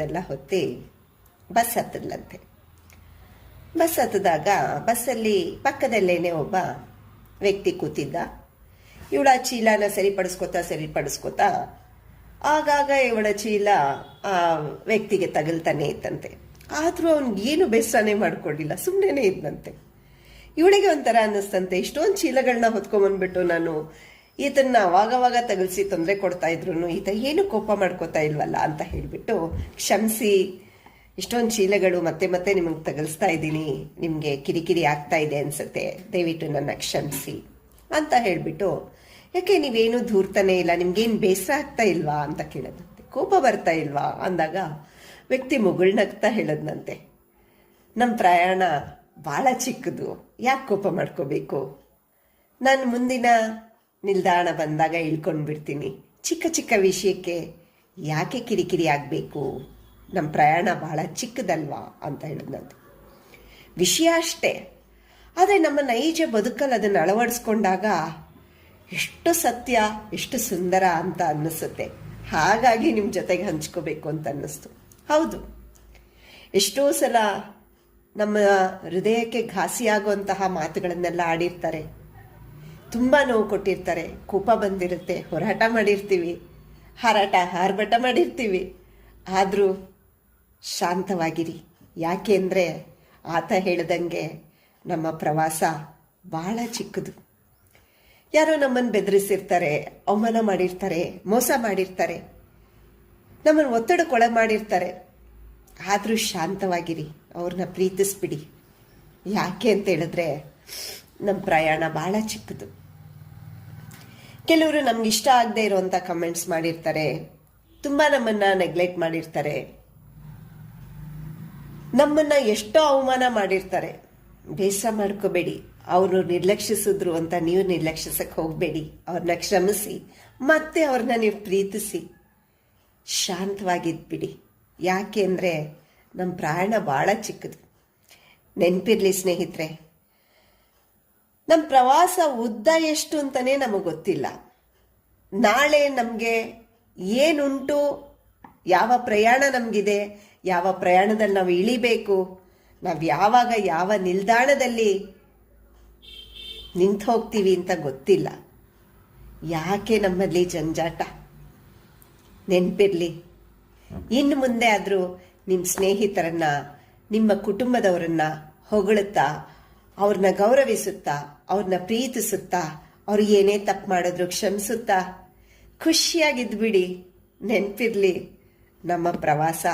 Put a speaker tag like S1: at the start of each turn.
S1: ನೆಲ್ಲ ಹೊತ್ತಿ bus ಹತ್ತದ್ಲಂತೆ. Bus ಹತ್ತದಾಗ ಬಸ್ಸಲ್ಲಿ ಪಕ್ಕದಲ್ಲೇನೆ ಒಬ್ಬ ವ್ಯಕ್ತಿ ಕೂತಿದ್ದ. ಇವಳ ಚೀಲನ ಸರಿಪಡಿಸ್ಕೊತಾ ಸರಿಪಡಿಸ್ಕೊತಾ ಆಗಾಗ ಇವಳ ಚೀಲ ಆ ವ್ಯಕ್ತಿಗೆ ತಗಲ್ತಾನೆ ಇತ್ತಂತೆ. ಆದರೂ ಏನು ಬೇಸರನೇ ಮಾಡ್ಕೊಂಡಿಲ್ಲ ಸುಮ್ಮನೆ ಇದ್ದಂತೆ ಇವಳಿಗೆ ಒಂಥರ ಅನ್ನಿಸ್ತಂತೆ, ಇಷ್ಟೊಂದು ಚೀಲಗಳನ್ನ ಹೊತ್ಕೊಂಡ್ಬಂದ್ಬಿಟ್ಟು ನಾನು ಈತನ್ನ ಅವಾಗವಾಗ ತಗಲ್ಸಿ ತೊಂದರೆ ಕೊಡ್ತಾ ಇದ್ರು ಈತ ಏನು ಕೋಪ ಮಾಡ್ಕೋತಾ ಇಲ್ವಲ್ಲ ಅಂತ ಹೇಳಿಬಿಟ್ಟು ಕ್ಷಮಿಸಿ, ಇಷ್ಟೊಂದು ಚೀಲಗಳು ಮತ್ತೆ ಮತ್ತೆ ನಿಮಗೆ ತಗಲ್ಸ್ತಾ ಇದ್ದೀನಿ, ನಿಮಗೆ ಕಿರಿಕಿರಿ ಆಗ್ತಾ ಇದೆ ಅನ್ಸುತ್ತೆ, ದಯವಿಟ್ಟು ನನ್ನ ಕ್ಷಮಿಸಿ ಅಂತ ಹೇಳಿಬಿಟ್ಟು, ಯಾಕೆ ನೀವೇನು ದೂರ್ತಾನೆ ಇಲ್ಲ, ನಿಮ್ಗೇನು ಬೇಸರ ಆಗ್ತಾ ಇಲ್ವಾ? ಅಂತ ಕೇಳದಂತೆ ಕೋಪ ಬರ್ತಾ ಇಲ್ವಾ? ಅಂದಾಗ ವ್ಯಕ್ತಿ ಮುಗುಳ್ನಗ್ತಾ ಹೇಳದ್ನಂತೆ. ನಮ್ಮ ಪ್ರಯಾಣ ಭಾಳ ಚಿಕ್ಕದು, ಯಾಕೆ ಕೋಪ ಮಾಡ್ಕೋಬೇಕು? ನಾನು ಮುಂದಿನ ನಿಲ್ದಾಣ ಬಂದಾಗ ಇಳ್ಕೊಂಡು ಬಿಡ್ತೀನಿ ಚಿಕ್ಕ ಚಿಕ್ಕ ವಿಷಯಕ್ಕೆ ಯಾಕೆ ಕಿರಿಕಿರಿ ಆಗಬೇಕು? ನಮ್ಮ ಪ್ರಯಾಣ ಬಹಳ ಚಿಕ್ಕದಲ್ವಾ ಅಂತ ಹೇಳಿದ್ನಂತೆ. ವಿಷಯ ಅಷ್ಟೇ. ಆದರೆ ನಮ್ಮ ನೈಜ ಬದುಕಲ್ಲಿ ಅದನ್ನು ಅಳವಡಿಸ್ಕೊಂಡಾಗ ಎಷ್ಟು ಸತ್ಯ, ಎಷ್ಟು ಸುಂದರ ಅಂತ ಅನ್ನಿಸುತ್ತೆ. ಹಾಗಾಗಿ ನಿಮ್ಮ ಜೊತೆಗೆ ಹಂಚ್ಕೋಬೇಕು ಅಂತ ಅನ್ನಿಸ್ತು. ಹೌದು. ಎಷ್ಟೋ ಸಲ ನಮ್ಮ ಹೃದಯಕ್ಕೆ ಘಾಸಿಯಾಗುವಂತಹ ಮಾತುಗಳನ್ನೆಲ್ಲ ಆಡಿರ್ತಾರೆ. ತುಂಬ ನೋವು ಕೊಟ್ಟಿರ್ತಾರೆ. ಕೋಪ ಬಂದಿರುತ್ತೆ. ಹೋರಾಟ ಮಾಡಿರ್ತೀವಿ. ಹಾರಾಟ, ಹಾರ್ಬಟ ಮಾಡಿರ್ತೀವಿ. ಆದರೂ ಶಾಂತವಾಗಿರಿ. ಯಾಕೆ ಅಂದರೆ ಆತ ಹೇಳ್ದಂಗೆ ನಮ್ಮ ಪ್ರವಾಸ ಭಾಳ ಚಿಕ್ಕದು. ಯಾರೋ ನಮ್ಮನ್ನು ಬೆದರಿಸಿರ್ತಾರೆ, ಅವಮಾನ ಮಾಡಿರ್ತಾರೆ, ಮೋಸ ಮಾಡಿರ್ತಾರೆ. ನಮ್ಮನ್ನು ಒತ್ತಡಕ್ಕೊಳ ಮಾಡಿರ್ತಾರೆ. ಆದರೂ ಶಾಂತವಾಗಿರಿ. ಅವ್ರನ್ನ ಪ್ರೀತಿಸ್ಬಿಡಿ. ಯಾಕೆ ಅಂತ ಹೇಳಿದ್ರೆ ನಮ್ಮ ಪ್ರಯಾಣ ಭಾಳ ಚಿಕ್ಕದು. ಕೆಲವರು ನಮ್ಗೆ ಇಷ್ಟ ಆಗದೆ ಇರುವಂಥ ಕಮೆಂಟ್ಸ್ ಮಾಡಿರ್ತಾರೆ. ತುಂಬ ನಮ್ಮನ್ನು ನೆಗ್ಲೆಕ್ಟ್ ಮಾಡಿರ್ತಾರೆ. ನಮ್ಮನ್ನ ಎಷ್ಟೋ ಅವಮಾನ ಮಾಡಿರ್ತಾರೆ. ಬೇಸರ ಮಾಡ್ಕೋಬೇಡಿ. ಅವರು ನಿರ್ಲಕ್ಷಿಸಿದ್ರು ಅಂತ ನೀವು ನಿರ್ಲಕ್ಷಿಸಕ್ಕೆ ಹೋಗಬೇಡಿ. ಅವ್ರನ್ನ ಕ್ಷಮಿಸಿ. ಮತ್ತೆ ಅವ್ರನ್ನ ನೀವು ಪ್ರೀತಿಸಿ. ಶಾಂತವಾಗಿದ್ಬಿಡಿ ಯಾಕೆ ಅಂದರೆ ನಮ್ಮ ಪ್ರಯಾಣ ಭಾಳ ಚಿಕ್ಕದು. ನೆನಪಿರ್ಲಿ ಸ್ನೇಹಿತರೆ. ನಮ್ಮ ಪ್ರವಾಸ ಉದ್ದ ಎಷ್ಟು ಅಂತಲೇ ನಮಗೆ ಗೊತ್ತಿಲ್ಲ. ನಾಳೆ ನಮಗೆ ಏನುಂಟು, ಯಾವ ಪ್ರಯಾಣ ನಮಗಿದೆ, ಯಾವ ಪ್ರಯಾಣದಲ್ಲಿ ನಾವು ಇಳಿಬೇಕು, ನಾವು ಯಾವಾಗ ಯಾವ ನಿಲ್ದಾಣದಲ್ಲಿ ನಿಂತು ಹೋಗ್ತೀವಿ ಅಂತ ಗೊತ್ತಿಲ್ಲ. ಯಾಕೆ ನಮ್ಮಲ್ಲಿ ಜಂಜಾಟ? ನೆನಪಿರ್ಲಿ. ಇನ್ನು ಮುಂದೆ ಆದರೂ ನಿಮ್ಮ ಸ್ನೇಹಿತರನ್ನ, ನಿಮ್ಮ ಕುಟುಂಬದವರನ್ನ ಹೊಗಳುತ್ತಾ ಅವ್ರನ್ನ ಗೌರವಿಸುತ್ತಾ ಅವ್ರನ್ನ ಪ್ರೀತಿಸುತ್ತಾ ಅವ್ರು ಏನೇ ತಪ್ಪು ಮಾಡಿದ್ರು ಕ್ಷಮಿಸುತ್ತಾ ಖುಷಿಯಾಗಿದ್ಬಿಡಿ ನೆನಪಿರ್ಲಿ ನಮ್ಮ ಪ್ರವಾಸ.